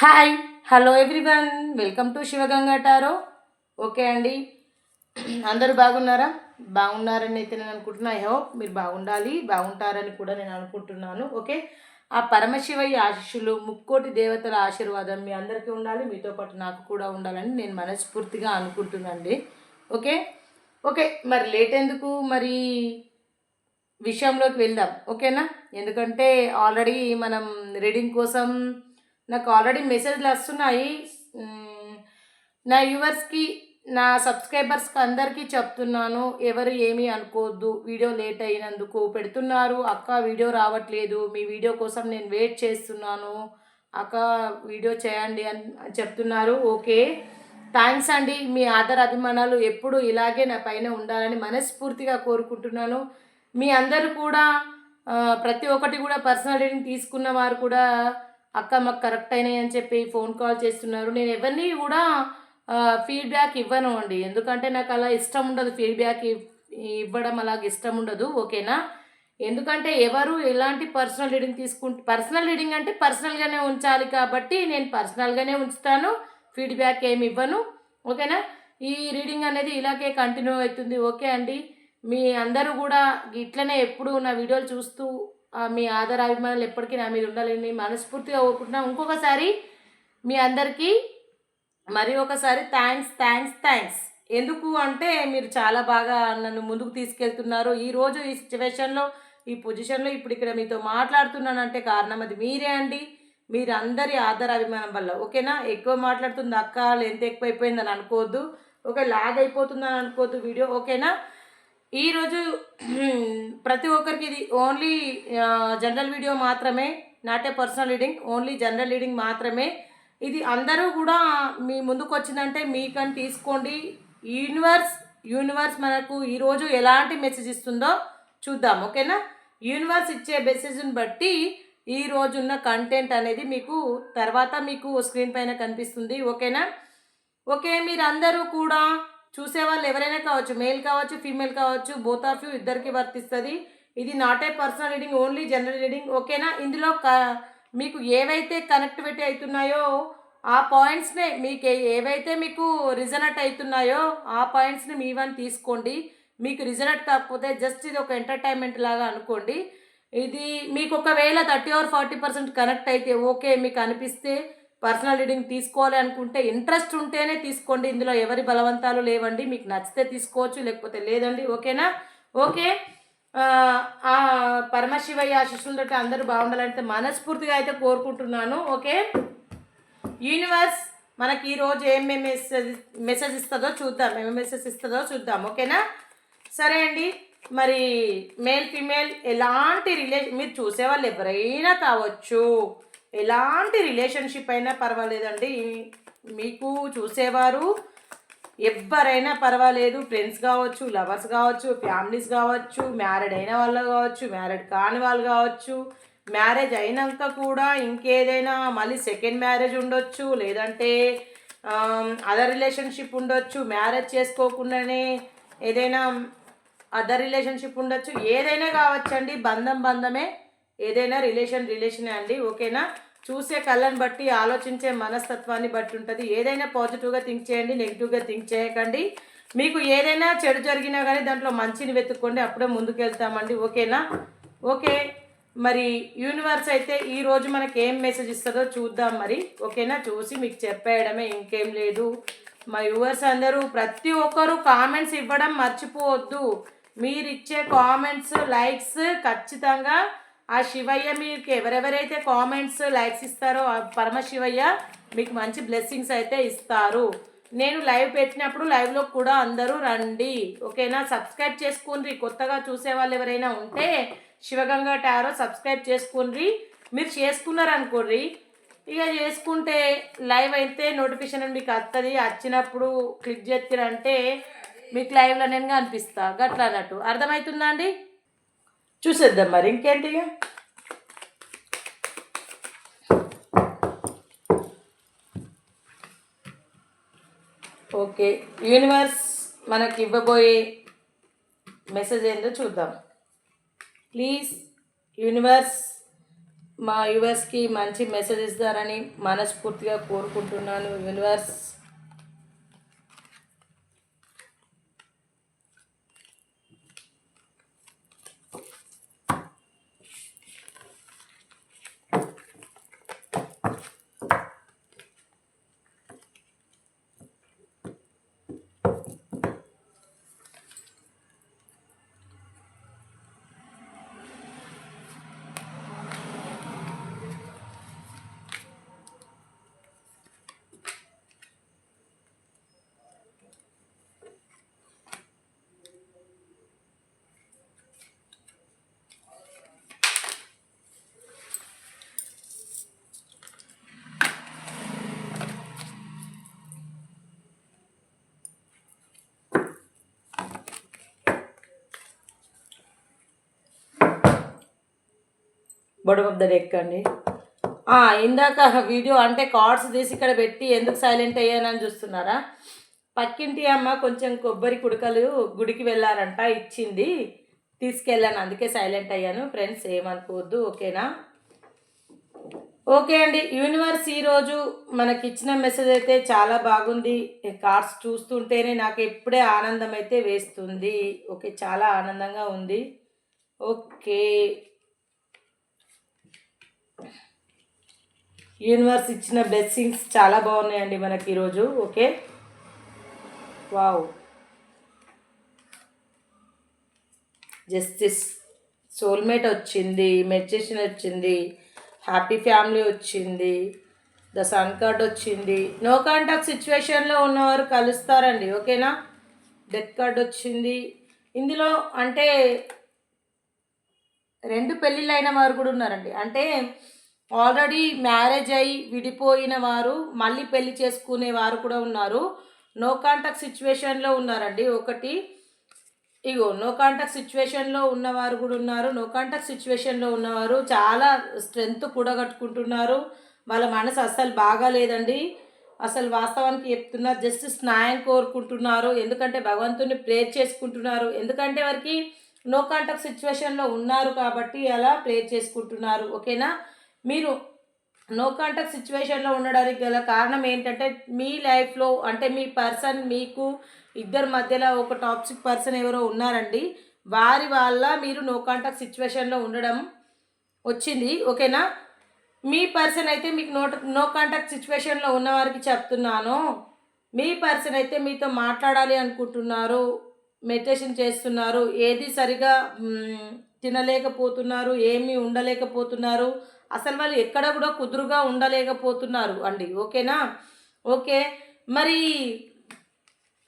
Hi hello everyone welcome to Sivaganga tarot okay అండి అందరూ బాగున్నారా బాగున్నారని అయితే నేను అనుకుంటున్నా ఐ హోప్ మీరు బాగుండాలి బాగుంటారని కూడా నేను అనుకుంటున్నాను ఓకే ఆ పరమశివయ్య ఆశీస్సులు ముక్కోటి దేవతల ఆశీర్వాదం మీ అందరికీ ఉండాలి. మీతో పాటు నాకు కూడా ఉండాలని నేను మనస్ఫూర్తిగా అనుకుంటున్నానండి. ఓకే ఓకే మరి లేట్ ఎందుకు? మరి విషయంలోకి వెళ్దాం. ఓకేనా ఎందుకంటే ఆల్రెడీ మనం రీడింగ్ కోసం నాకు ఆల్రెడీ మెసేజ్లు వస్తున్నాయి. నా వ్యూవర్స్కి నా సబ్స్క్రైబర్స్కి అందరికీ చెప్తున్నాను. ఎవరు ఏమీ అనుకోవద్దు. వీడియో లేట్ అయినందుకు పెడుతున్నారు. అక్క వీడియో రావట్లేదు. మీ వీడియో కోసం నేను వెయిట్ చేస్తున్నాను. అక్క వీడియో చేయండి అని చెప్తున్నారు. ఓకే. థ్యాంక్స్ అండి. మీ ఆధార్ అభిమానాలు ఎప్పుడు ఇలాగే నా పైన ఉండాలని మనస్ఫూర్తిగా కోరుకుంటున్నాను. మీ అందరూ కూడా ప్రతి ఒక్కటి కూడా పర్సనల్ రీడింగ్ తీసుకున్న వారు కూడా అక్క మాకు కరెక్ట్ అయినాయి అని చెప్పి ఫోన్ కాల్ చేస్తున్నారు. నేను ఎవరిని కూడా ఫీడ్బ్యాక్ ఇవ్వను అండి. ఎందుకంటే నాకు అలా ఇష్టం ఉండదు. ఫీడ్బ్యాక్ ఇవ్వడం అలాగ ఇష్టం ఉండదు. ఓకేనా? ఎందుకంటే ఎవరు ఎలాంటి పర్సనల్ రీడింగ్ తీసుకుంటే పర్సనల్ రీడింగ్ అంటే పర్సనల్గానే ఉంచాలి కాబట్టి నేను పర్సనల్గానే ఉంచుతాను. ఫీడ్బ్యాక్ ఏమి ఇవ్వను. ఓకేనా? ఈ రీడింగ్ అనేది ఇలాగే కంటిన్యూ అవుతుంది. ఓకే అండి. మీ అందరూ కూడా ఇట్లనే ఎప్పుడు నా వీడియోలు చూస్తూ మీ ఆదర అభిమానులు ఎప్పటికీ నా మీద ఉండాలని మనస్ఫూర్తిగా కోరుకుంటున్నాను. ఇంకొకసారి మీ అందరికీ మరి ఒకసారి థ్యాంక్స్ థ్యాంక్స్ థ్యాంక్స్ ఎందుకు అంటే మీరు చాలా బాగా నన్ను ముందుకు తీసుకెళ్తున్నారు. ఈరోజు ఈ సిచ్యువేషన్లో ఈ పొజిషన్లో ఇప్పుడు ఇక్కడ మీతో మాట్లాడుతున్నానంటే కారణం అది మీరే అండి. మీరు అందరి ఆధార అభిమానం వల్ల. ఓకేనా? ఎక్కువ మాట్లాడుతుంది అక్క ఎంత ఎక్కువైపోయిందని అనుకోవద్దు. ఓకే లాగ్ అయిపోతుందని అనుకోవద్దు వీడియో. ఓకేనా? ఈరోజు ప్రతి ఒక్కరికి ఇది ఓన్లీ జనరల్ వీడియో మాత్రమే not a personal reading only general reading మాత్రమే. ఇది అందరూ కూడా మీ ముందుకు వచ్చిందంటే మీకని తీసుకోండి. యూనివర్స్ యూనివర్స్ మనకు ఈరోజు ఎలాంటి మెసేజ్ ఇస్తుందో చూద్దాం ఓకేనా? యూనివర్స్ ఇచ్చే మెసేజ్ని బట్టి ఈ రోజున్న కంటెంట్ అనేది మీకు తర్వాత మీకు స్క్రీన్ పైన కనిపిస్తుంది ఓకేనా? ఓకే మీరందరూ కూడా చూసే వాళ్ళు ఎవరైనా కావచ్చు మేల్ కావచ్చు ఫీమేల్ కావచ్చు బోత్ ఆఫ్ యూ ఇద్దరికి వర్తిస్తుంది. ఇది not a personal reading only general reading. ఓకేనా? ఇందులో క మీకు ఏవైతే కనెక్టివిటీ అవుతున్నాయో ఆ పాయింట్స్నే మీకు ఏవైతే మీకు రిజనట్ అవుతున్నాయో ఆ పాయింట్స్ని మీ వన్ తీసుకోండి. మీకు రిజనట్ కాకపోతే జస్ట్ ఇది ఒక ఎంటర్టైన్మెంట్ లాగా అనుకోండి. ఇది మీకు ఒకవేళ thirty or forty percent connect అయితే ఓకే మీకు అనిపిస్తే పర్సనల్ రీడింగ్ తీసుకోవాలి అనుకుంటే ఇంట్రెస్ట్ ఉంటేనే తీసుకోండి. ఇందులో ఎవరి బలవంతాలు లేవండి. మీకు నచ్చితే తీసుకోవచ్చు లేకపోతే లేదండి. ఓకేనా? ఓకే. ఆ, పరమశివయ్య ఆశిష్యులతో అందరూ బాగుండాలంటే మనస్ఫూర్తిగా అయితే కోరుకుంటున్నాను. ఓకే? యూనివర్స్ మనకి ఈరోజు ఏమేమి మెసేజ్ మెసేజ్ ఇస్తుందో చూద్దాం. ఏమేమి మెసేజ్ ఇస్తుందో చూద్దాం. ఓకేనా? సరే అండి. మరి మేల్ ఫీమేల్ ఎలాంటి రిలేషన్ మీరు చూసేవాళ్ళు ఎవరైనా కావచ్చు. ఎలాంటి రిలేషన్షిప్ అయినా పర్వాలేదండి. మీకు చూసేవారు ఎవరైనా పర్వాలేదు. ఫ్రెండ్స్ కావచ్చు లవర్స్ కావచ్చు ఫ్యామిలీస్ కావచ్చు మ్యారీడ్ అయిన వాళ్ళు కావచ్చు మ్యారీడ్ కాని వాళ్ళు కావచ్చు మ్యారేజ్ అయినాక కూడా ఇంకేదైనా మళ్ళీ సెకండ్ మ్యారేజ్ ఉండొచ్చు. లేదంటే అదర్ రిలేషన్షిప్ ఉండొచ్చు. మ్యారేజ్ చేసుకోకుండానే ఏదైనా అదర్ రిలేషన్షిప్ ఉండొచ్చు. ఏదైనా కావచ్చండి. బంధం బంధమే. ఏదైనా రిలేషన్ రిలేషనే అండి. ఓకేనా? చూసే కళ్ళని బట్టి ఆలోచించే మనస్తత్వాన్ని బట్టి ఉంటుంది. ఏదైనా పాజిటివ్గా థింక్ చేయండి నెగిటివ్గా థింక్ చేయకండి. మీకు ఏదైనా చెడు జరిగినా కానీ దాంట్లో మంచిని వెతుక్కోండి. అప్పుడే ముందుకెళ్తామండి. ఓకేనా? ఓకే. మరి యూనివర్స్ అయితే ఈరోజు మనకి ఏం మెసేజ్ ఇస్తుందో చూద్దాం మరి. ఓకేనా? చూసి మీకు చెప్పేయడమే ఇంకేం లేదు. మా యూవర్స్ అందరూ ప్రతి ఒక్కరూ కామెంట్స్ ఇవ్వడం మర్చిపోవద్దు. మీరిచ్చే కామెంట్స్ లైక్స్ ఖచ్చితంగా ఆ శివయ్య మీకు ఎవరెవరైతే కామెంట్స్ లైక్స్ ఇస్తారో పరమశివయ్య మీకు మంచి బ్లెస్సింగ్స్ అయితే ఇస్తారు. నేను లైవ్ పెట్టినప్పుడు లైవ్లో కూడా అందరూ రండి. ఓకేనా? సబ్స్క్రైబ్ చేసుకోండి కొత్తగా చూసే వాళ్ళు ఎవరైనా ఉంటే శివగంగా టారో సబ్స్క్రైబ్ చేసుకోండి మీరు చేసుకున్నారు అనుకోండి ఇక చేసుకుంటే లైవ్ అయితే నోటిఫికేషన్ మీకు వస్తుంది వచ్చినప్పుడు క్లిక్ చేస్తారంటే మీకు లైవ్లో నేను కనిపిస్తా గట్లా అన్నట్టు. అర్థమవుతుందా అండి? చూసేద్దాం మరి ఇంకేంటి? ఓకే యూనివర్స్ మనకి ఇవ్వబోయే మెసేజ్ ఏందో చూద్దాం. ప్లీజ్ యూనివర్స్ మా యూవర్స్కి మంచి మెసేజ్ ఇస్తారని మనస్ఫూర్తిగా కోరుకుంటున్నాను universe. Bottom of the deck అండి ఇందాక వీడియో అంటే కార్డ్స్ తీసి ఇక్కడ పెట్టి ఎందుకు సైలెంట్ అయ్యానని చూస్తున్నారా? పక్కింటి అమ్మ కొంచెం కొబ్బరి కుడకలు గుడికి వెళ్ళారంట ఇచ్చింది. తీసుకెళ్ళాను అందుకే సైలెంట్ అయ్యాను. ఫ్రెండ్స్ ఏమనుకోవద్దు ఓకేనా? ఓకే అండి యూనివర్స్ ఈరోజు మనకి ఇచ్చిన మెసేజ్ అయితే చాలా బాగుంది. కార్డ్స్ చూస్తుంటేనే నాకు ఎప్పుడే ఆనందం అయితే వేస్తుంది. ఓకే చాలా ఆనందంగా ఉంది. ఓకే. యూనివర్స్ ఇచ్చిన బ్లెస్సింగ్స్ చాలా బాగున్నాయండి మనకి ఈరోజు ఓకే? వావ్ జస్టిస్ సోల్మేట్ వచ్చింది మెడిటేషన్ వచ్చింది హ్యాపీ ఫ్యామిలీ వచ్చింది ద సన్ కార్డ్ వచ్చింది. నో కాంటాక్ట్ సిచ్యువేషన్లో ఉన్నవారు కలుస్తారండి ఓకేనా? డెత్ కార్డ్ వచ్చింది. ఇందులో అంటే రెండు పెళ్ళిళ్ళు అయిన వారు కూడా ఉన్నారండి. అంటే ఆల్రెడీ మ్యారేజ్ అయి విడిపోయిన వారు మళ్ళీ పెళ్ళి చేసుకునే వారు కూడా ఉన్నారు. నో కాంటాక్ట్ సిచ్యువేషన్లో ఉన్నారండి. ఒకటి ఇగో నో కాంటాక్ట్ సిచ్యువేషన్లో ఉన్నవారు కూడా ఉన్నారు. నో కాంటాక్ట్ సిచ్యువేషన్లో ఉన్నవారు చాలా స్ట్రెంగ్త్ కూడగట్టుకుంటున్నారు. వాళ్ళ మనసు అస్సలు బాగాలేదండి. అసలు వాస్తవానికి చెప్తున్నారు జస్ట్ స్నాయం కోరుకుంటున్నారు. ఎందుకంటే భగవంతుని ప్రేర్ చేసుకుంటున్నారు. ఎందుకంటే వారికి నో కాంటాక్ట్ సిచ్యువేషన్లో ఉన్నారు కాబట్టి అలా ప్రేర్ చేసుకుంటున్నారు. ఓకేనా? మీరు నో కాంటాక్ట్ సిచ్యువేషన్లో ఉండడానికి గల కారణం ఏంటంటే మీ లైఫ్లో అంటే మీ పర్సన్ మీకు ఇద్దరి మధ్యలో ఒక టాక్సిక్ పర్సన్ ఎవరో ఉన్నారండి. వారి వల్ల మీరు నో కాంటాక్ట్ సిచ్యువేషన్లో ఉండడం వచ్చింది. ఓకేనా మీ పర్సన్ అయితే మీకు నో నో కాంటాక్ట్ సిచ్యువేషన్లో ఉన్నవారికి చెప్తున్నాను. మీ పర్సన్ అయితే మీతో మాట్లాడాలి అనుకుంటున్నారు మెడిటేషన్ చేస్తున్నారు ఏది సరిగా తినలేకపోతున్నారు ఏమీ ఉండలేకపోతున్నారు అసలు వాళ్ళు ఎక్కడ కూడా కుదురుగా ఉండలేకపోతున్నారు అండి. ఓకేనా? ఓకే. మరి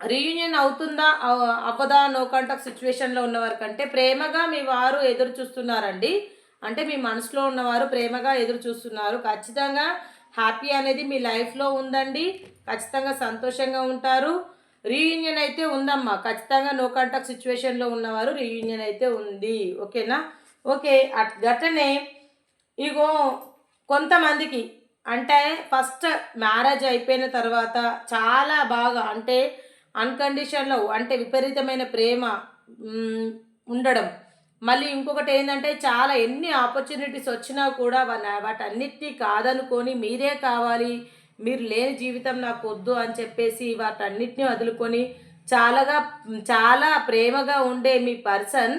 రీయూనియన్ అవుతుందా? అవ్వదా? నో కాంటాక్ట్ సిచ్యువేషన్లో ఉన్నవారు కంటే ప్రేమగా మీ వారు ఎదురు చూస్తున్నారండి. అంటే మీ మనసులో ఉన్నవారు ప్రేమగా ఎదురు చూస్తున్నారు. ఖచ్చితంగా హ్యాపీ అనేది మీ లైఫ్లో ఉందండి. ఖచ్చితంగా సంతోషంగా ఉంటారు. రీయూనియన్ అయితే ఉందమ్మా. ఖచ్చితంగా నో కాంటాక్ట్ సిచ్యువేషన్లో ఉన్నవారు రీయూనియన్ అయితే ఉంది. ఓకేనా? ఓకే. అట్ గట్టనే ఇగో కొంతమందికి అంటే ఫస్ట్ మ్యారేజ్ అయిపోయిన తర్వాత చాలా బాగా అంటే అన్కండిషన్లో అంటే విపరీతమైన ప్రేమ ఉండడం. మళ్ళీ ఇంకొకటి ఏంటంటే చాలా ఎన్ని ఆపర్చునిటీస్ వచ్చినా కూడా వాటన్నిటినీ కాదనుకొని మీరే కావాలి మీరు లేని జీవితం నాకు వద్దు అని చెప్పేసి వాటన్నిటిని వదులుకొని చాలాగా చాలా ప్రేమగా ఉండే మీ పర్సన్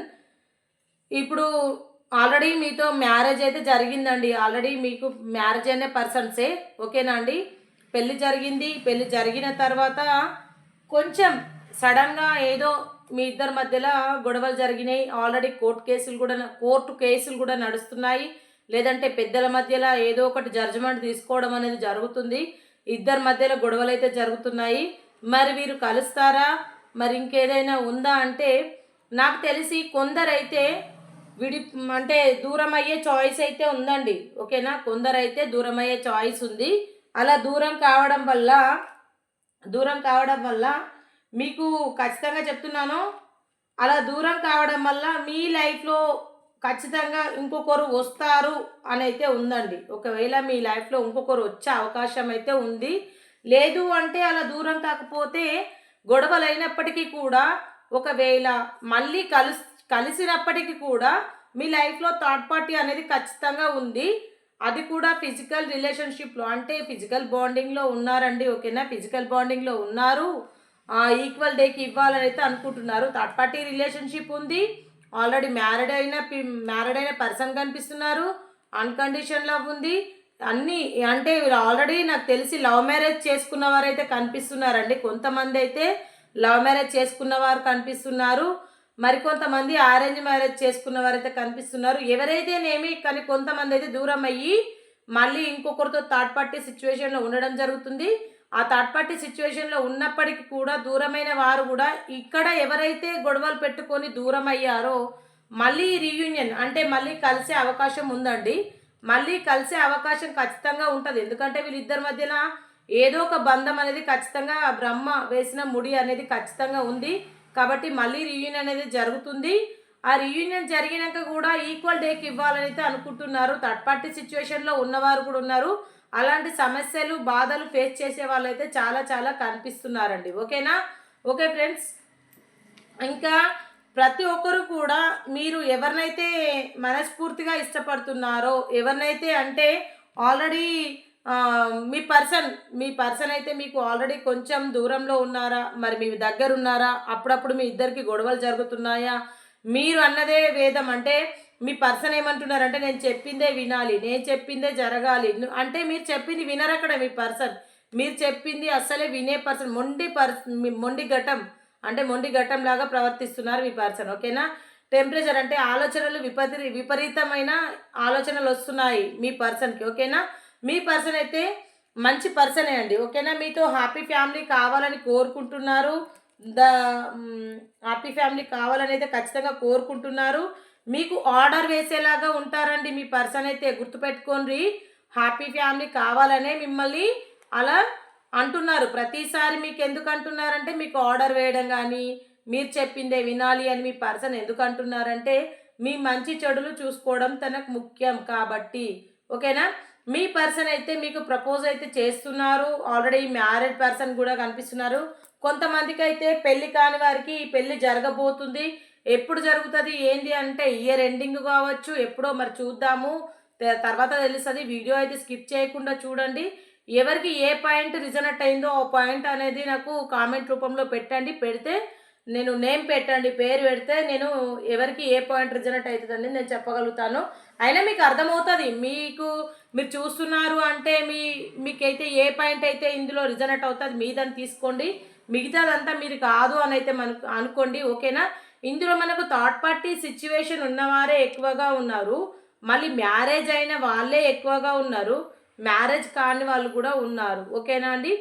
ఇప్పుడు ఆల్రెడీ మీతో మ్యారేజ్ అయితే జరిగిందండి. ఆల్రెడీ మీకు మ్యారేజ్ అయిన పర్సన్సే. ఓకేనా అండి? పెళ్ళి జరిగింది. పెళ్ళి జరిగిన తర్వాత కొంచెం సడన్గా ఏదో మీ ఇద్దరి మధ్యలో గొడవలు జరిగినాయి. ఆల్రెడీ కోర్టు కేసులు కూడా కోర్టు కేసులు కూడా నడుస్తున్నాయి. లేదంటే పెద్దల మధ్యలో ఏదో ఒకటి జడ్జిమెంట్ తీసుకోవడం అనేది జరుగుతుంది. ఇద్దరి మధ్యలో గొడవలు అయితే జరుగుతున్నాయి. మరి వీరు కలుస్తారా? మరి ఇంకేదైనా ఉందా అంటే నాకు తెలిసి కొందరైతే విడి అంటే దూరం అయ్యే చాయిస్ అయితే ఉందండి. ఓకేనా? కొందరైతే దూరం అయ్యే చాయిస్ ఉంది. అలా దూరం కావడం వల్ల దూరం కావడం వల్ల మీకు ఖచ్చితంగా చెప్తున్నాను. అలా దూరం కావడం వల్ల మీ లైఫ్లో ఖచ్చితంగా ఇంకొకరు వస్తారు అని అయితే ఉందండి. ఒకవేళ మీ లైఫ్లో ఇంకొకరు వచ్చే అవకాశం అయితే ఉంది. లేదు అంటే అలా దూరం కాకపోతే గొడవలు అయినప్పటికీ కూడా ఒకవేళ మళ్ళీ కలిసి కలిసినప్పటికీ కూడా మీ లైఫ్లో థర్డ్ పార్టీ అనేది ఖచ్చితంగా ఉంది. అది కూడా ఫిజికల్ రిలేషన్షిప్లో అంటే ఫిజికల్ బాండింగ్లో ఉన్నారండి ఓకేనా? ఫిజికల్ బాండింగ్లో ఉన్నారు. ఈక్వల్ డేకి ఇవ్వాలని అయితే అనుకుంటున్నారు. థర్డ్ పార్టీ రిలేషన్షిప్ ఉంది. ఆల్రెడీ మ్యారీడ్ అయిన మ్యారీడ్ అయిన పర్సన్ కనిపిస్తున్నారు. అన్కండిషన్ లవ్ ఉంది. అన్నీ అంటే వీళ్ళు ఆల్రెడీ నాకు తెలిసి లవ్ మ్యారేజ్ చేసుకున్న వారైతే కనిపిస్తున్నారండి. కొంతమంది అయితే లవ్ మ్యారేజ్ చేసుకున్న వారు కనిపిస్తున్నారు. మరికొంతమంది అరేంజ్ మ్యారేజ్ చేసుకున్న వారైతే కనిపిస్తున్నారు. ఎవరైతేనేమి కానీ కొంతమంది అయితే దూరం అయ్యి మళ్ళీ ఇంకొకరితో థర్డ్ పార్టీ సిచ్యువేషన్లో ఉండడం జరుగుతుంది. ఆ థర్డ్ పార్టీ సిచ్యువేషన్లో ఉన్నప్పటికీ కూడా దూరమైన వారు కూడా ఇక్కడ ఎవరైతే గొడవలు పెట్టుకొని దూరం అయ్యారో మళ్ళీ రీయూనియన్ అంటే మళ్ళీ కలిసే అవకాశం ఉందండి. మళ్ళీ కలిసే అవకాశం ఖచ్చితంగా ఉంటుంది. ఎందుకంటే వీళ్ళిద్దరి మధ్యన ఏదో ఒక బంధం అనేది ఖచ్చితంగా ఆ బ్రహ్మ వేసిన ముడి అనేది ఖచ్చితంగా ఉంది. కాబట్టి మళ్ళీ రీయూనియన్ అనేది జరుగుతుంది. ఆ రీయూనియన్ జరిగినాక కూడా ఈక్వల్ డేకి ఇవ్వాలని అయితే అనుకుంటున్నారు. థర్డ్ పార్టీ సిచ్యువేషన్లో ఉన్నవారు కూడా ఉన్నారు. అలాంటి సమస్యలు బాధలు ఫేస్ చేసే వాళ్ళైతే చాలా చాలా కనిపిస్తున్నారండి. ఓకేనా? Okay friends. ఇంకా ప్రతి ఒక్కరు కూడా మీరు ఎవరినైతే మనస్ఫూర్తిగా ఇష్టపడుతున్నారో ఎవరినైతే అంటే ఆల్రెడీ మీ పర్సన్ మీ పర్సన్ అయితే మీకు ఆల్రెడీ కొంచెం దూరంలో ఉన్నారా? మరి మీ దగ్గర ఉన్నారా అప్పుడప్పుడు మీ ఇద్దరికి గొడవలు జరుగుతున్నాయా? మీరు అన్నదే వేదం. అంటే మీ పర్సన్ ఏమంటున్నారంటే నేను చెప్పిందే వినాలి నేను చెప్పిందే జరగాలి. అంటే మీరు చెప్పింది వినరక్కడ మీ పర్సన్. మీరు చెప్పింది అస్సలే వినే పర్సన్. మొండి పర్సన్ మొండి ఘటం. అంటే మొండి ఘటం లాగా ప్రవర్తిస్తున్నారు మీ పర్సన్. ఓకేనా? టెంపరేచర్ అంటే ఆలోచనలు విపరీ విపరీతమైన ఆలోచనలు వస్తున్నాయి మీ పర్సన్కి. ఓకేనా? మీ పర్సన్ అయితే మంచి పర్సనే అండి ఓకేనా? మీతో హ్యాపీ ఫ్యామిలీ కావాలని కోరుకుంటున్నారు. ద హ్యాపీ ఫ్యామిలీ కావాలని అయితే ఖచ్చితంగా కోరుకుంటున్నారు. మీకు ఆర్డర్ వేసేలాగా ఉంటారండి మీ పర్సన్ అయితే గుర్తుపెట్టుకోండి. హ్యాపీ ఫ్యామిలీ కావాలనే మిమ్మల్ని అలా అంటున్నారు. ప్రతిసారి మీకు ఎందుకు అంటున్నారంటే మీకు ఆర్డర్ వేయడం కానీ మీరు చెప్పిందే వినాలి అని మీ పర్సన్ ఎందుకు అంటున్నారంటే మీ మంచి చెడులు చూసుకోవడం తనకు ముఖ్యం కాబట్టి ఓకేనా? మీ పర్సన్ అయితే మీకు ప్రపోజ్ అయితే చేస్తున్నారు. ఆల్రెడీ మ్యారీడ్ పర్సన్ కూడా కనిపిస్తున్నారు. కొంతమందికి అయితే పెళ్ళి కాని వారికి ఈ పెళ్ళి జరగబోతుంది. ఎప్పుడు జరుగుతుంది ఏంటి అంటే ఇయర్ ఎండింగ్ కావచ్చు ఎప్పుడో మరి చూద్దాము. తర్వాత తెలుస్తుంది. వీడియో అయితే స్కిప్ చేయకుండా చూడండి. ఎవరికి ఏ పాయింట్ రిజనెక్ట్ అయిందో ఆ పాయింట్ అనేది నాకు కామెంట్ రూపంలో పెట్టండి. పెడితే నేను నేమ్ పెట్టండి పేరు పెడితే నేను ఎవరికి ఏ పాయింట్ రిజనెక్ట్ అవుతుందని నేను చెప్పగలుగుతాను. అయినా మీకు అర్థమవుతుంది మీకు మీరు చూస్తున్నారు అంటే మీ మీకైతే ఏ పాయింట్ అయితే ఇందులో రిజనెట్ అవుతుంది మీదని తీసుకోండి. మిగతాదంతా మీరు కాదు అని అయితే మనకు అనుకోండి ఓకేనా? ఇందులో మనకు థర్డ్ పార్టీ సిచ్యువేషన్ ఉన్నవారే ఎక్కువగా ఉన్నారు. మళ్ళీ మ్యారేజ్ అయిన వాళ్ళే ఎక్కువగా ఉన్నారు. మ్యారేజ్ కాని వాళ్ళు కూడా ఉన్నారు. ఓకేనా అండి?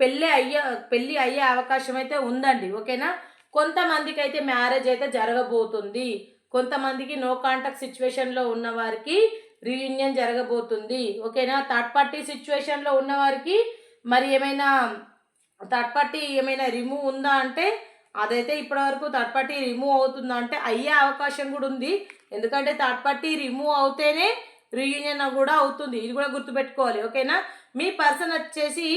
పెళ్ళి అయ్యే పెళ్ళి అయ్యే అవకాశం అయితే ఉందండి. ఓకేనా? కొంతమందికి అయితే మ్యారేజ్ అయితే జరగబోతుంది. కొంతమందికి నో కాంటాక్ట్ సిచ్యువేషన్లో ఉన్న వారికి రీయూనియన్ జరగబోతుంది. ఓకేనా థర్డ్ పార్టీ సిచ్యువేషన్లో ఉన్న వారికి మరి ఏమైనా థర్డ్ పార్టీ ఏమైనా రిమూవ్ ఉందా అంటే అదైతే ఇప్పటివరకు థర్డ్ పార్టీ రిమూవ్ అవుతుందా అంటే అయ్యే అవకాశం కూడా ఉంది. ఎందుకంటే థర్డ్ పార్టీ రిమూవ్ అవుతేనే రీయూనియన్ కూడా అవుతుంది. ఇది కూడా గుర్తుపెట్టుకోవాలి. ఓకేనా మీ పర్సన్ వచ్చేసి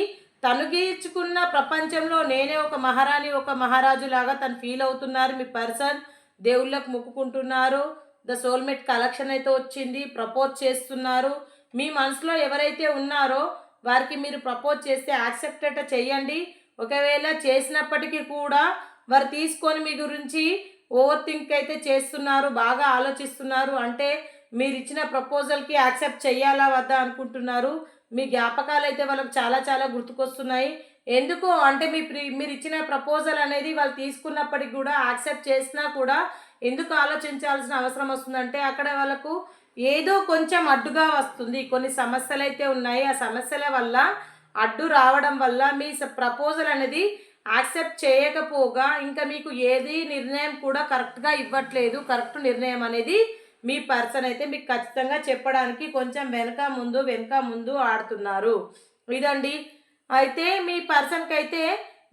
తను గీర్చుకున్న ప్రపంచంలో నేనే ఒక మహారాణి ఒక మహారాజు లాగా తను ఫీల్ అవుతున్నారు మీ పర్సన్ దేవుళ్ళకు మొక్కుకుంటున్నారు. ద సోల్మేట్ కలెక్షన్ అయితే వచ్చింది. ప్రపోజ్ చేస్తున్నారు. మీ మనసులో ఎవరైతే ఉన్నారో వారికి మీరు ప్రపోజ్ చేస్తే యాక్సెప్ట్ అట చేయండి. ఒకవేళ చేసినప్పటికీ కూడా వారు తీసుకొని మీ గురించి ఓవర్ థింక్ అయితే చేస్తున్నారు బాగా ఆలోచిస్తున్నారు. అంటే మీరు ఇచ్చిన ప్రపోజల్కి యాక్సెప్ట్ చేయాలా వద్దా అనుకుంటున్నారు. మీ జ్ఞాపకాలు అయితే వాళ్ళకి చాలా చాలా గుర్తుకొస్తున్నాయి. ఎందుకు? అంటే మీ ప్రి మీరు ఇచ్చిన ప్రపోజల్ అనేది వాళ్ళు తీసుకున్నప్పటికి కూడా యాక్సెప్ట్ చేసినా కూడా ఎందుకు ఆలోచించాల్సిన అవసరం వస్తుందంటే అక్కడ వాళ్ళకు ఏదో కొంచెం అడ్డుగా వస్తుంది. కొన్ని సమస్యలు అయితే ఉన్నాయి. ఆ సమస్యల వల్ల అడ్డు రావడం వల్ల మీ ప్రపోజల్ అనేది యాక్సెప్ట్ చేయకపోగా ఇంకా మీకు ఏది నిర్ణయం కూడా కరెక్ట్గా ఇవ్వట్లేదు. కరెక్ట్ నిర్ణయం అనేది మీ పర్సన్ అయితే మీకు ఖచ్చితంగా చెప్పడానికి కొంచెం వెనక ముందు వెనక ముందు ఆడుతున్నారు. ఇదండి అయితే మీ పర్సన్కి అయితే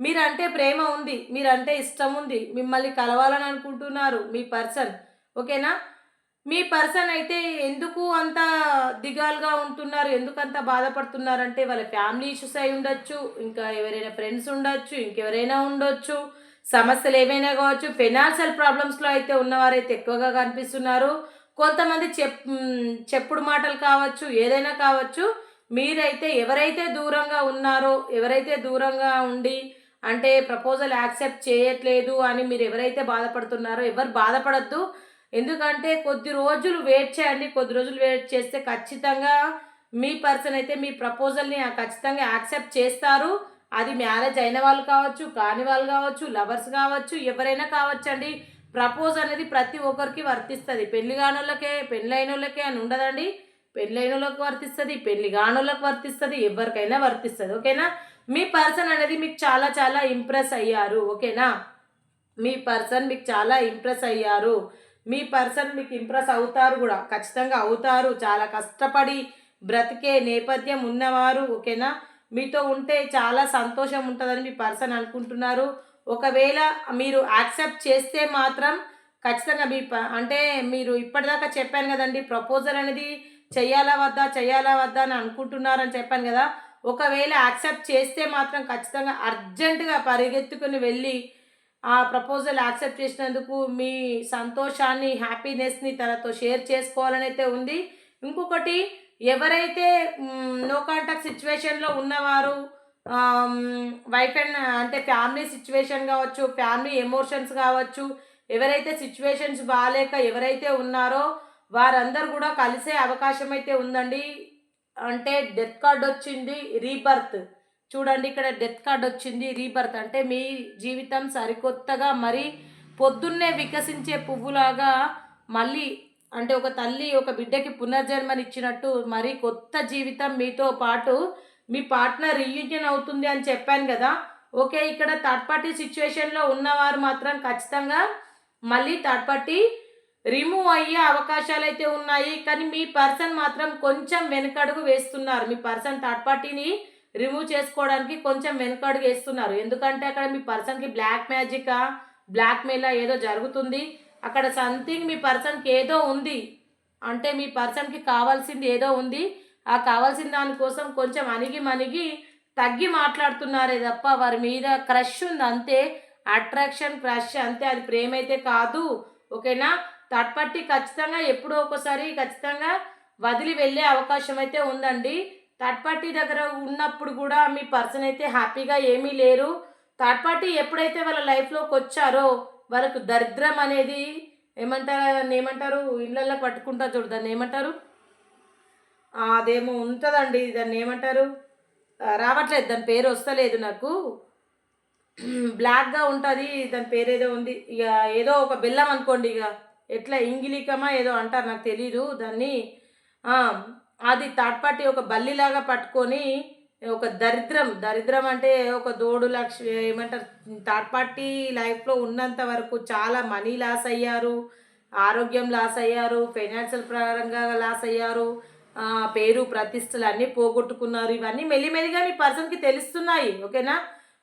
మీరంటే ప్రేమ ఉంది మీరంటే ఇష్టం ఉంది మిమ్మల్ని కలవాలని అనుకుంటున్నారు మీ పర్సన్ ఓకేనా? మీ పర్సన్ అయితే ఎందుకు అంత దిగాలుగా ఉంటున్నారు ఎందుకు అంత బాధపడుతున్నారంటే వాళ్ళ ఫ్యామిలీ ఇష్యూస్ అయి ఉండొచ్చు ఇంకా ఎవరైనా ఫ్రెండ్స్ ఉండొచ్చు ఇంకెవరైనా ఉండొచ్చు సమస్యలు ఏవైనా కావచ్చు ఫైనాన్షియల్ ప్రాబ్లమ్స్లో అయితే ఉన్నవారైతే ఎక్కువగా కనిపిస్తున్నారు. కొంతమంది చెప్ చెప్పుడు మాటలు కావచ్చు ఏదైనా కావచ్చు మీరైతే ఎవరైతే దూరంగా ఉన్నారో ఎవరైతే దూరంగా ఉండి అంటే ప్రపోజల్ యాక్సెప్ట్ చేయట్లేదు అని మీరు ఎవరైతే బాధపడుతున్నారో ఎవరు బాధపడద్దు. ఎందుకంటే కొద్ది రోజులు వెయిట్ చేయండి. కొద్ది రోజులు వెయిట్ చేస్తే ఖచ్చితంగా మీ పర్సన్ అయితే మీ ప్రపోజల్ని ఖచ్చితంగా యాక్సెప్ట్ చేస్తారు. అది మ్యారేజ్ అయిన వాళ్ళు కావచ్చు కాని వాళ్ళు కావచ్చు లవర్స్ కావచ్చు ఎవరైనా కావచ్చండి ప్రపోజ్ అనేది ప్రతి ఒక్కరికి వర్తిస్తుంది. పెళ్ళి కానోళ్ళకే పెళ్ళైన వాళ్ళకే అని ఉండదండి. పెళ్ళైన వాళ్ళకి వర్తిస్తుంది పెళ్ళి కానోళ్ళకి వర్తిస్తుంది ఎవరికైనా వర్తిస్తుంది ఓకేనా? మీ పర్సన్ అనేది మీకు చాలా చాలా ఇంప్రెస్ అయ్యారు ఓకేనా? మీ పర్సన్ మీకు చాలా ఇంప్రెస్ అయ్యారు మీ పర్సన్ మీకు ఇంప్రెస్ అవుతారు కూడా ఖచ్చితంగా అవుతారు చాలా కష్టపడి బ్రతికే నేపథ్యం ఉన్నవారు ఓకేనా? మీతో ఉంటే చాలా సంతోషం ఉంటుందని మీ పర్సన్ అనుకుంటున్నారు. ఒకవేళ మీరు యాక్సెప్ట్ చేస్తే మాత్రం ఖచ్చితంగా మీ ప అంటే మీరు ఇప్పటిదాకా చెప్పాను కదండి ప్రపోజల్ అనేది చేయాలా వద్దా చేయాలా వద్దా అని అనుకుంటున్నారని చెప్పాను కదా. ఒకవేళ యాక్సెప్ట్ చేస్తే మాత్రం ఖచ్చితంగా అర్జెంటుగా పరిగెత్తుకుని వెళ్ళి ఆ ప్రపోజల్ యాక్సెప్ట్ చేసినందుకు మీ సంతోషాన్ని హ్యాపీనెస్ని తనతో షేర్ చేసుకోవాలని అయితే ఉంది. ఇంకొకటి ఎవరైతే నో కాంటాక్ట్ సిచ్యువేషన్లో ఉన్నవారు వైఫ్ అండ్ అంటే ఫ్యామిలీ సిచ్యువేషన్ కావచ్చు ఫ్యామిలీ ఎమోషన్స్ కావచ్చు ఎవరైతే సిచ్యువేషన్స్ బాగాలేక ఎవరైతే ఉన్నారో వారందరూ కూడా కలిసే అవకాశం అయితే ఉందండి. అంటే డెత్ కార్డ్ వచ్చింది రీబర్త్ చూడండి ఇక్కడ డెత్ కార్డ్ వచ్చింది రీబర్త్ అంటే మీ జీవితం సరికొత్తగా మరి పొద్దున్నే వికసించే పువ్వులాగా మళ్ళీ అంటే ఒక తల్లి ఒక బిడ్డకి పునర్జన్మనిచ్చినట్టు మరి కొత్త జీవితం మీతో పాటు మీ పార్ట్నర్ రీయూనియన్ అవుతుంది అని చెప్పాను కదా. ఓకే ఇక్కడ థర్డ్ పార్టీ సిచ్యువేషన్లో ఉన్నవారు మాత్రం ఖచ్చితంగా మళ్ళీ థర్డ్ పార్టీ రిమూవ్ అయ్యే అవకాశాలు అయితే ఉన్నాయి కానీ మీ పర్సన్ మాత్రం కొంచెం వెనకడుగు వేస్తున్నారు. మీ పర్సన్ థర్డ్ పార్టీని రిమూవ్ చేసుకోవడానికి కొంచెం వెనకడుగు వేస్తున్నారు. ఎందుకంటే అక్కడ మీ పర్సన్కి బ్లాక్ మ్యాజికా బ్లాక్ మెయిలా ఏదో జరుగుతుంది. అక్కడ సంథింగ్ మీ పర్సన్కి ఏదో ఉంది. అంటే మీ పర్సన్కి కావాల్సింది ఏదో ఉంది. ఆ కావాల్సిన దానికోసం కొంచెం అణిగి మణిగి తగ్గి మాట్లాడుతున్నారే తప్ప వారి మీద క్రష్ ఉంది. అంతే. అట్రాక్షన్ క్రష్ అంతే. అది ప్రేమ అయితే కాదు. ఓకేనా? థర్డ్ పార్టీ ఖచ్చితంగా ఎప్పుడో ఒకసారి ఖచ్చితంగా వదిలి వెళ్ళే అవకాశం అయితే ఉందండి. థర్డ్ పార్టీ దగ్గర ఉన్నప్పుడు కూడా మీ పర్సన్ అయితే హ్యాపీగా ఏమీ లేరు. థర్డ్ పార్టీ ఎప్పుడైతే వాళ్ళ లైఫ్లోకి వచ్చారో వాళ్ళకు దరిద్రం అనేది ఏమంటారు ఏమంటారు ఇళ్ళల్లో పట్టుకుంటా చూడు దాన్ని ఏమంటారు? అదేమో ఉంటుందండి దాన్ని ఏమంటారు? రావట్లేదు దాని పేరు వస్తలేదు నాకు. బ్లాక్గా ఉంటుంది దాని పేరు ఏదో ఉంది ఇక ఏదో ఒక బెల్లం అనుకోండి ఇక. ఎట్లా ఇంగిలికమా ఏదో అంటారు నాకు తెలీదు. దాన్ని అది థర్డ్ పార్టీ ఒక బల్లిలాగా పట్టుకొని ఒక దరిద్రం దరిద్రం అంటే ఒక దోడు లక్ష ఏమంటారు థర్డ్ పార్టీ లైఫ్లో ఉన్నంత వరకు చాలా మనీ లాస్ అయ్యారు ఆరోగ్యం లాస్ అయ్యారు ఫైనాన్షియల్ పరంగా లాస్ అయ్యారు పేరు ప్రతిష్టలు అన్నీ పోగొట్టుకున్నారు. ఇవన్నీ మెల్లిమెల్లిగా మీ పర్సన్కి తెలుస్తున్నాయి ఓకేనా?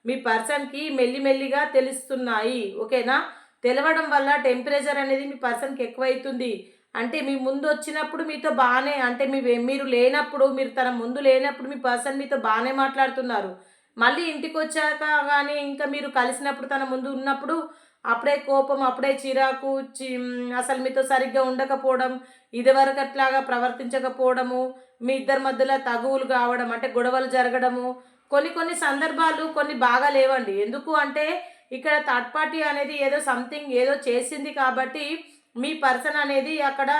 మీ పర్సన్కి మెల్లిమెల్లిగా తెలుస్తున్నాయి ఓకేనా? తెలవడం వల్ల టెంపరేచర్ అనేది మీ పర్సన్కి ఎక్కువైతుంది. అంటే మీ ముందు వచ్చినప్పుడు మీతో బాగానే అంటే మీ మీరు లేనప్పుడు మీరు తన ముందు లేనప్పుడు మీ పర్సన్ మీతో బాగానే మాట్లాడుతున్నారు. మళ్ళీ ఇంటికి వచ్చాక కానీ ఇంకా మీరు కలిసినప్పుడు తన ముందు ఉన్నప్పుడు అప్పుడే కోపం అప్పుడే చిరాకు చి అసలు మీతో సరిగ్గా ఉండకపోవడం ఇదివరకు అట్లాగా ప్రవర్తించకపోవడము మీ ఇద్దరి మధ్యలో తగువులు కావడం అంటే గొడవలు జరగడము కొన్ని కొన్ని సందర్భాలు కొన్ని బాగా లేవండి. ఎందుకు అంటే ఇక్కడ థర్డ్ పార్టీ అనేది ఏదో సంథింగ్ ఏదో చేసింది కాబట్టి మీ పర్సన్ అనేది అక్కడ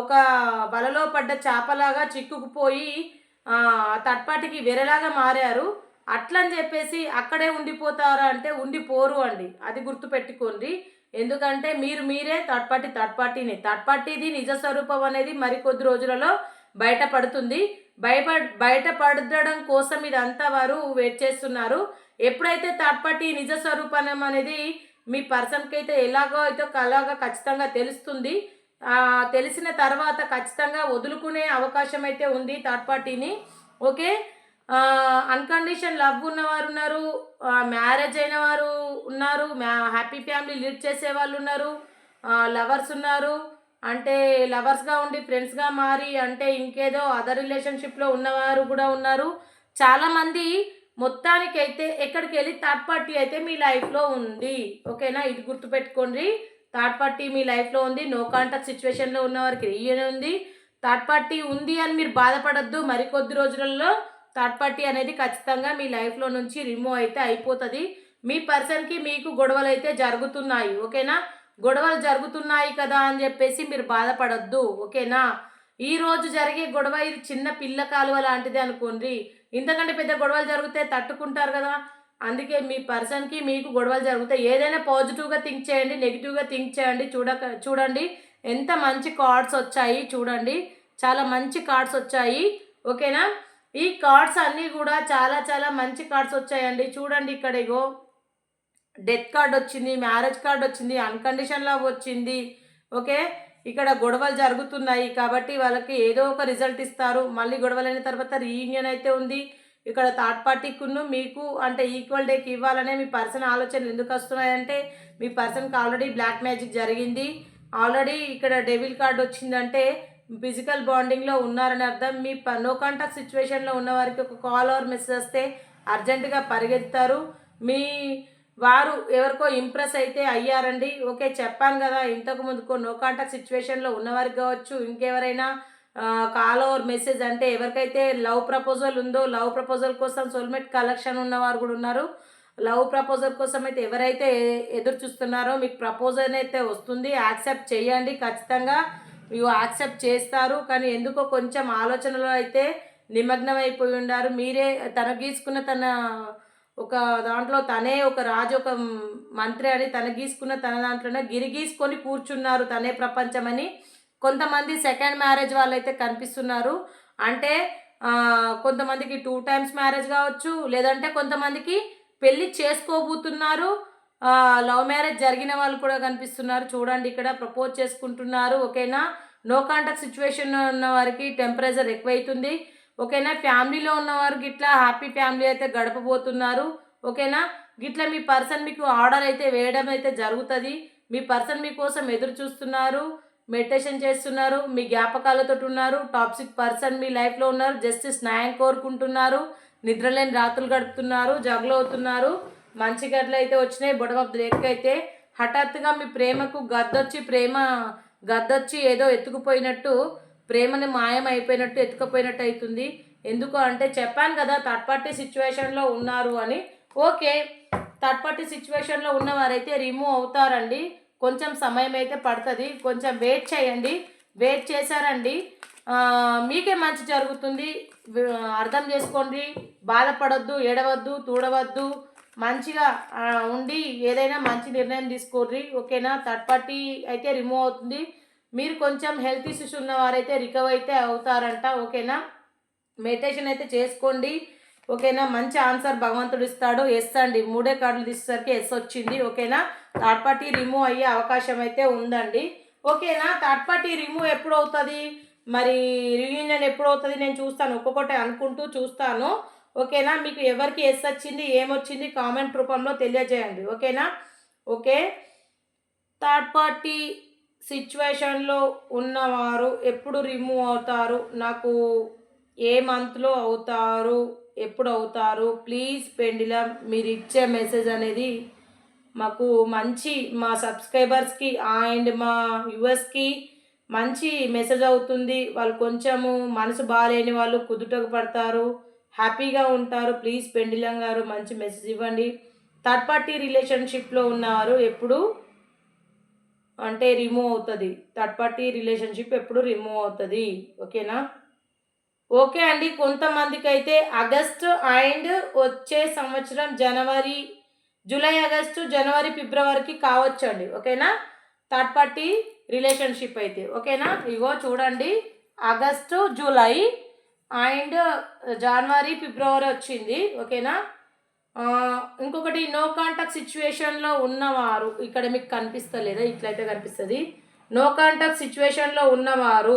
ఒక వలలో పడ్డ చేపలాగా చిక్కుకుపోయి థర్డ్ పార్టీకి వేరేలాగా మారారు. అట్లని చెప్పేసి అక్కడే ఉండిపోతారా అంటే ఉండిపోరు అండి. అది గుర్తుపెట్టుకోండి. ఎందుకంటే మీరు మీరే థర్డ్ పార్టీ థర్డ్ పార్టీని థర్డ్ పార్టీది నిజ స్వరూపం అనేది మరికొద్ది రోజులలో బయటపడుతుంది. బయట బయటపడడం కోసం ఇదంతా వారు వెయిట్ చేస్తున్నారు. ఎప్పుడైతే థర్డ్ పార్టీ నిజ స్వరూపం అనేది మీ పర్సన్కి అయితే ఎలాగో అయితే అలాగా ఖచ్చితంగా తెలుస్తుంది తెలిసిన తర్వాత ఖచ్చితంగా వదులుకునే అవకాశం అయితే ఉంది థర్డ్ పార్టీని ఓకే అన్కండిషన్ లవ్ ఉన్నవారు ఉన్నారు మ్యారేజ్ అయిన వారు ఉన్నారు మ్యా హ్యాపీ ఫ్యామిలీ లీడ్ చేసే వాళ్ళు ఉన్నారు లవర్స్ ఉన్నారు. అంటే లవర్స్గా ఉండి ఫ్రెండ్స్గా మారి అంటే ఇంకేదో అదర్ రిలేషన్షిప్లో ఉన్నవారు కూడా ఉన్నారు. చాలామంది మొత్తానికైతే ఎక్కడికి వెళ్ళి థర్డ్ పార్టీ అయితే మీ లైఫ్లో ఉంది. ఓకేనా? ఇది గుర్తుపెట్టుకోండి. థర్డ్ పార్టీ మీ లైఫ్లో ఉంది. నో కాంటాక్ట్ సిచ్యువేషన్లో ఉన్న వారికి రీయూనియన్ ఉంది. థర్డ్ పార్టీ ఉంది అని మీరు బాధపడద్దు. మరికొద్ది రోజులలో థర్డ్ పార్టీ అనేది ఖచ్చితంగా మీ లైఫ్లో నుంచి రిమూవ్ అయితే అయిపోతుంది. మీ పర్సన్కి మీకు గొడవలు అయితే జరుగుతున్నాయి. ఓకేనా? గొడవలు జరుగుతున్నాయి కదా అని చెప్పేసి మీరు బాధపడద్దు. ఓకేనా? ఈరోజు జరిగే గొడవ ఇది చిన్న పిల్ల కాలువ లాంటిది అనుకోండి. ఇంతకంటే పెద్ద గొడవలు జరిగితే తట్టుకుంటారు కదా. అందుకే మీ పర్సన్కి మీకు గొడవలు జరుగుతాయి. ఏదైనా పాజిటివ్గా థింక్ చేయండి నెగిటివ్గా థింక్ చేయండి. చూడక చూడండి. ఎంత మంచి కార్డ్స్ వచ్చాయి చూడండి. చాలా మంచి కార్డ్స్ వచ్చాయి. ఓకేనా ఈ కార్డ్స్ అన్నీ కూడా చాలా చాలా మంచి కార్డ్స్ వచ్చాయండి. చూడండి ఇక్కడ ఇగో. డెత్ కార్డ్ వచ్చింది మ్యారేజ్ కార్డ్ వచ్చింది అన్కండిషన్ లవ్ వచ్చింది. ఓకే ఇక్కడ గొడవలు జరుగుతున్నాయి కాబట్టి వాళ్ళకి ఏదో ఒక రిజల్ట్ ఇస్తారు. మళ్ళీ గొడవలైన తర్వాత రీయూనియన్ అయితే ఉంది. ఇక్కడ థర్డ్ పార్టీకును మీకు అంటే ఈక్వల్ డేకి ఇవ్వాలనే మీ పర్సన్ ఆలోచనలు ఎందుకు వస్తున్నాయంటే మీ పర్సన్కి ఆల్రెడీ బ్లాక్ మ్యాజిక్ జరిగింది. ఆల్రెడీ ఇక్కడ డెవిల్ కార్డ్ వచ్చిందంటే ఫిజికల్ బాండింగ్లో ఉన్నారని అర్థం. మీ నో కాంటాక్ట్ సిచ్యువేషన్లో ఉన్న వారికి ఒక కాల్ ఆర్ మెసేజ్ వస్తే అర్జెంటుగా పరిగెత్తారు మీ వారు ఎవరికో ఇంప్రెస్ అయితే అయ్యారండి. ఓకే చెప్పాను కదా ఇంతకు ముందుకో నో కాంటాక్ట్ సిచ్యువేషన్లో ఉన్నవారికి కావచ్చు ఇంకెవరైనా కాల్ ఓవర్ మెసేజ్ అంటే ఎవరికైతే లవ్ ప్రపోజల్ ఉందో లవ్ ప్రపోజల్ కోసం సోల్మేట్ కలెక్షన్ ఉన్నవారు కూడా ఉన్నారు. లవ్ ప్రపోజల్ కోసం అయితే ఎవరైతే ఎదురు చూస్తున్నారో మీకు ప్రపోజల్ అయితే వస్తుంది. యాక్సెప్ట్ చేయండి ఖచ్చితంగా. మీరు యాక్సెప్ట్ చేస్తారు. కానీ ఎందుకో కొంచెం ఆలోచనలో అయితే నిమగ్నం అయిపోయి ఉన్నారు మీరే తన గీసుకున్న తన ఒక దాంట్లో తనే ఒక రాజు ఒక మంత్రి అని తన గీసుకున్న తన దాంట్లోనే గిరి గీసుకొని కూర్చున్నారు తనే ప్రపంచం అని కొంతమంది సెకండ్ మ్యారేజ్ వాళ్ళైతే కనిపిస్తున్నారు. అంటే కొంతమందికి టూ టైమ్స్ మ్యారేజ్ కావచ్చు లేదంటే కొంతమందికి పెళ్ళి చేసుకోబోతున్నారు. లవ్ మ్యారేజ్ జరిగిన వాళ్ళు కూడా కనిపిస్తున్నారు. చూడండి ఇక్కడ ప్రపోజ్ చేసుకుంటున్నారు. ఓకేనా? నో కాంటాక్ట్ సిచ్యువేషన్ ఉన్న వారికి టెంపరేచర్ ఎక్కువైతుంది. ఓకేనా? ఫ్యామిలీలో ఉన్నవారు గిట్లా హ్యాపీ ఫ్యామిలీ అయితే గడపబోతున్నారు. ఓకేనా? గిట్లా మీ పర్సన్ మీకు ఆర్డర్ అయితే వేయడం అయితే జరుగుతుంది. మీ పర్సన్ మీకోసం ఎదురు చూస్తున్నారు మెడిటేషన్ చేస్తున్నారు మీ జ్ఞాపకాలతో ఉన్నారు టాప్సిక్ పర్సన్ మీ లైఫ్లో ఉన్నారు జస్టిస్ న్యాయం కోరుకుంటున్నారు నిద్రలేని రాత్రులు గడుపుతున్నారు జగలు అవుతున్నారు మంచి గడ్డలు అయితే వచ్చినాయి బొడవ బ్రేక్ అయితే. హఠాత్తుగా మీ ప్రేమకు గద్దొచ్చి ప్రేమ గద్దొచ్చి ఏదో ఎత్తుకుపోయినట్టు ప్రేమని మాయం అయిపోయినట్టు ఎత్తుకుపోయినట్టు అవుతుంది ఎందుకు అంటే చెప్పాను కదా థర్డ్ పార్టీ సిచ్యువేషన్లో ఉన్నారు అని. ఓకే థర్డ్ పార్టీ సిచ్యువేషన్లో ఉన్నవారైతే రిమూవ్ అవుతారండి. కొంచెం సమయం అయితే పడుతుంది. కొంచెం వెయిట్ చేయండి. వెయిట్ చేశారండి. మీకే మంచి జరుగుతుంది. అర్థం చేసుకోండి. బాధపడొద్దు ఏడవద్దు తూడవద్దు. మంచిగా ఉండి ఏదైనా మంచి నిర్ణయం తీసుకోర్రి ఓకేనా? థర్డ్ పార్టీ అయితే రిమూవ్ అవుతుంది. మీరు కొంచెం హెల్త్ ఇష్యూస్ ఉన్నవారైతే రికవర్ అయితే అవుతారంట ఓకేనా? మెడిటేషన్ అయితే చేసుకోండి ఓకేనా? మంచి ఆన్సర్ భగవంతుడు ఇస్తాడు. ఎస్ అండి. మూడే కార్డులు తీసేసరికి ఎస్ వచ్చింది ఓకేనా? థర్డ్ పార్టీ రిమూవ్ అయ్యే అవకాశం అయితే ఉందండి. ఓకేనా? థర్డ్ పార్టీ రిమూవ్ ఎప్పుడు అవుతుంది మరి రియూనియన్ ఎప్పుడు అవుతుంది నేను చూస్తాను. ఒక్కొక్కటి అనుకుంటూ చూస్తాను. ఓకేనా? మీకు ఎవరికి ఎస్ వచ్చింది ఏమొచ్చింది కామెంట్ రూపంలో తెలియజేయండి ఓకేనా? ఓకే. థర్డ్ పార్టీ సిచ్యువేషన్లో ఉన్నవారు ఎప్పుడు రిమూవ్ అవుతారు? నాకు ఏ మంత్లో అవుతారు? ఎప్పుడు అవుతారు? ప్లీజ్ పెండిలం మీరు ఇచ్చే మెసేజ్ అనేది మాకు మంచి మా సబ్స్క్రైబర్స్కి అండ్ మా యూఎస్కి మంచి మెసేజ్ అవుతుంది. వాళ్ళు కొంచెము మనసు బాగాలేని వాళ్ళు కుదుటకు పడతారు. హ్యాపీగా ఉంటారు. ప్లీజ్ పెండిలం గారు మంచి మెసేజ్ ఇవ్వండి. థర్డ్ పార్టీ రిలేషన్షిప్లో ఉన్నవారు ఎప్పుడు అంటే రిమూవ్ అవుతుంది. థర్డ్ పార్టీ రిలేషన్షిప్ ఎప్పుడు రిమూవ్ అవుతుంది. ఓకేనా ఓకే అండి. కొంతమందికి అయితే ఆగస్ట్ అండ్ వచ్చే సంవత్సరం జనవరి జూలై ఆగస్టు జనవరి ఫిబ్రవరికి కావచ్చు అండి ఓకేనా థర్డ్ పార్టీ రిలేషన్షిప్ అయితే. ఓకేనా ఇగో చూడండి. August July and January February వచ్చింది. ఓకేనా ఇంకొకటి నో కాంటాక్ట్ సిచ్యువేషన్లో ఉన్నవారు ఇక్కడ మీకు కనిపిస్తలేదా? ఇట్లయితే కనిపిస్తుంది. నో కాంటాక్ట్ సిచ్యువేషన్లో ఉన్నవారు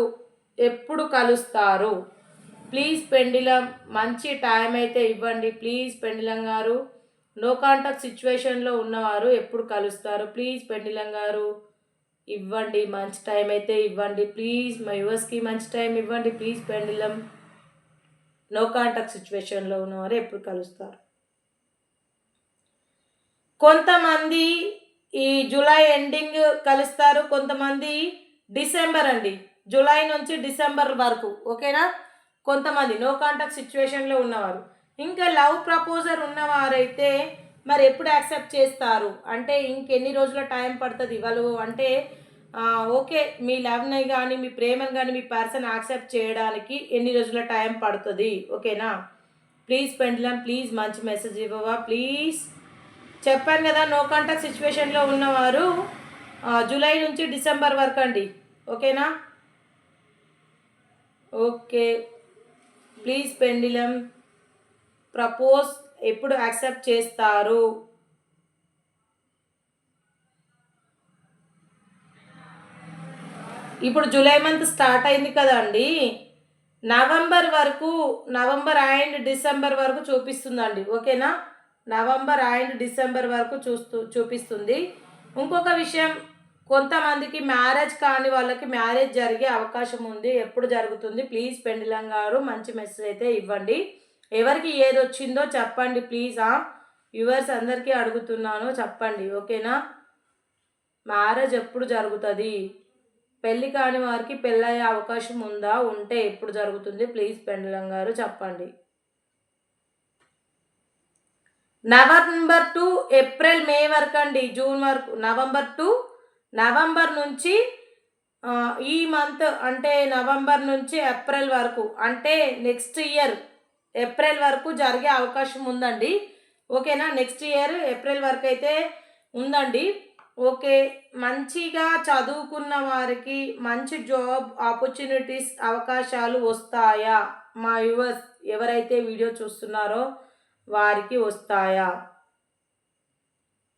ఎప్పుడు కలుస్తారు? ప్లీజ్ పెండిలం మంచి టైం అయితే ఇవ్వండి. ప్లీజ్ పెండిలం గారు నో కాంటాక్ట్ సిచ్యువేషన్లో ఉన్నవారు ఎప్పుడు కలుస్తారు? ప్లీజ్ పెండిలం గారు ఇవ్వండి. మంచి టైం అయితే ఇవ్వండి. ప్లీజ్ మా యువర్స్కి మంచి టైం ఇవ్వండి. ప్లీజ్ పెండిలం నో కాంటాక్ట్ సిచ్యువేషన్లో ఉన్నవారు ఎప్పుడు కలుస్తారు? కొంతమంది ఈ జూలై ఎండింగ్ కలుస్తారు కొంతమంది డిసెంబర్ అండి. జూలై నుంచి డిసెంబర్ వరకు ఓకేనా? కొంతమంది నో కాంటాక్ట్ సిచ్యువేషన్లో ఉన్నవారు. ఇంకా లవ్ ప్రపోజర్ ఉన్నవారైతే మరి ఎప్పుడు యాక్సెప్ట్ చేస్తారు? అంటే ఇంకెన్ని రోజుల టైం పడుతుంది వాళ్ళు అంటే ఓకే మీ లవ్ని కానీ మీ ప్రేమను కానీ మీ పర్సన్ యాక్సెప్ట్ చేయడానికి ఎన్ని రోజుల టైం పడుతుంది? ఓకేనా? ప్లీజ్ పెండ్లం ప్లీజ్ మంచి మెసేజ్ ఇవ్వవా? ప్లీజ్ చెప్పాను కదా నో కాంటాక్ట్ సిచ్యువేషన్లో ఉన్నవారు జూలై నుంచి డిసెంబర్ వరకు అండి. ఓకేనా? ఓకే. Please pendulum. ప్రపోజ్ ఎప్పుడు యాక్సెప్ట్ చేస్తారు? ఇప్పుడు జూలై మంత్ స్టార్ట్ అయింది కదండి నవంబర్ వరకు నవంబర్ అండ్ డిసెంబర్ వరకు చూపిస్తుందండి. ఓకేనా? నవంబర్ అండ్ డిసెంబర్ వరకు చూస్తూ చూపిస్తుంది. ఇంకొక విషయం కొంతమందికి మ్యారేజ్ కాని వాళ్ళకి మ్యారేజ్ జరిగే అవకాశం ఉంది. ఎప్పుడు జరుగుతుంది? ప్లీజ్ పెండిలం గారు మంచి మెసేజ్ అయితే ఇవ్వండి. ఎవరికి ఏది వచ్చిందో చెప్పండి ప్లీజ్. ఆ వ్యూవర్స్ అందరికీ అడుగుతున్నాను చెప్పండి. ఓకేనా? మ్యారేజ్ ఎప్పుడు జరుగుతుంది? పెళ్ళి కాని వారికి పెళ్ళయ్యే అవకాశం ఉందా? ఉంటే ఎప్పుడు జరుగుతుంది? ప్లీజ్ పెండలం గారు చెప్పండి. నవంబర్ టు ఏప్రిల్ మే వరకు అండి జూన్ వరకు. నవంబర్ టు నవంబర్ నుంచి ఈ మంత్ అంటే నవంబర్ నుంచి ఏప్రిల్ వరకు. అంటే నెక్స్ట్ ఇయర్ ఏప్రిల్ వరకు జరిగే అవకాశం ఉందండి. ఓకేనా? నెక్స్ట్ ఇయర్ ఏప్రిల్ వరకు అయితే ఉందండి. ఓకే. మంచిగా చదువుకున్న వారికి మంచి జాబ్ ఆపర్చునిటీస్ అవకాశాలు వస్తాయా? మా యువర్స్ ఎవరైతే వీడియో చూస్తున్నారో వారికి వస్తాయా?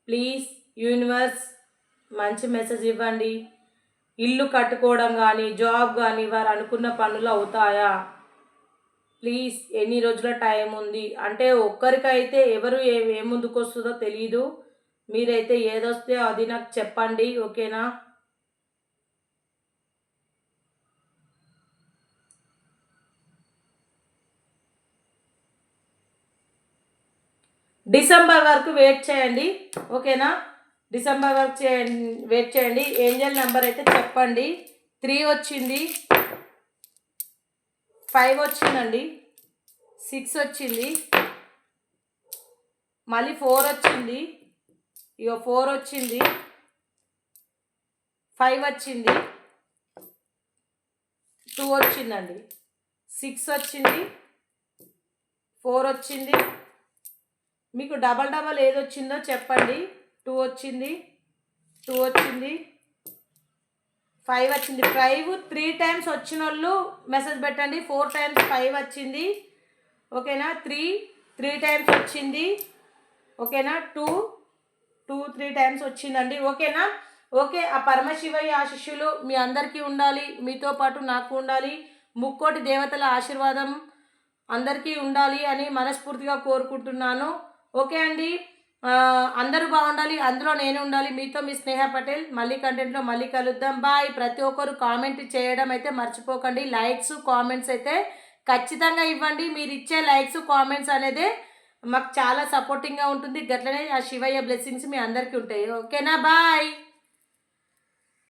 ప్లీజ్ యూనివర్స్ మంచి మెసేజ్ ఇవ్వండి. ఇల్లు కట్టుకోవడం కానీ జాబ్ కానీ వారు అనుకున్న పనులు అవుతాయా? ప్లీజ్ ఎన్ని రోజుల టైం ఉంది? అంటే ఒక్కరికైతే ఎవరు ఏ ఏ ముందుకు వస్తుందో తెలియదు మీరైతే ఏదొస్తే అది నాకు చెప్పండి ఓకేనా? డిసెంబర్ వరకు వెయిట్ చేయండి ఓకేనా? డిసెంబర్ వరకు చేయండి వెయిట్ చేయండి. ఏంజల్ నెంబర్ అయితే చెప్పండి. త్రీ వచ్చింది. ఫైవ్ వచ్చిందండి. సిక్స్ వచ్చింది. మళ్ళీ ఫోర్ వచ్చింది. ఇక ఫోర్ వచ్చింది. ఫైవ్ వచ్చింది. టూ వచ్చిందండి. సిక్స్ వచ్చింది. ఫోర్ వచ్చింది. మీకు డబల్ డబల్ ఏది వచ్చిందో చెప్పండి. టూ వచ్చింది. టూ వచ్చింది. ఫైవ్ వచ్చింది. ఫైవ్ త్రీ టైమ్స్ వచ్చిన వాళ్ళు మెసేజ్ పెట్టండి. ఫోర్ టైమ్స్ ఫైవ్ వచ్చింది. ఓకేనా? త్రీ త్రీ టైమ్స్ వచ్చింది. ఓకేనా? టూ టూ త్రీ టైమ్స్ వచ్చిందండి. ఓకేనా? ఓకే ఆ పరమశివయ్య ఆశిష్యులు మీ అందరికీ ఉండాలి. మీతో పాటు నాకు ఉండాలి. ముక్కోటి దేవతల ఆశీర్వాదం అందరికీ ఉండాలి అని మనస్ఫూర్తిగా కోరుకుంటున్నాను. ఓకే అండి. అందరూ బాగుండాలి అందులో నేను ఉండాలి మీతో మీ స్నేహ పటేల్ మళ్ళీ కంటెంట్లో మళ్ళీ కలుద్దాం. బాయ్. ప్రతి ఒక్కరు కామెంట్ చేయడం అయితే మర్చిపోకండి. లైక్స్ కామెంట్స్ అయితే ఖచ్చితంగా ఇవ్వండి. మీరు ఇచ్చే లైక్స్ కామెంట్స్ అనేది మాకు చాలా సపోర్టింగ్గా ఉంటుంది. గట్లనే ఆ శివయ్య బ్లెస్సింగ్స్ మీ అందరికీ ఉంటాయి. ఓకేనా? బాయ్.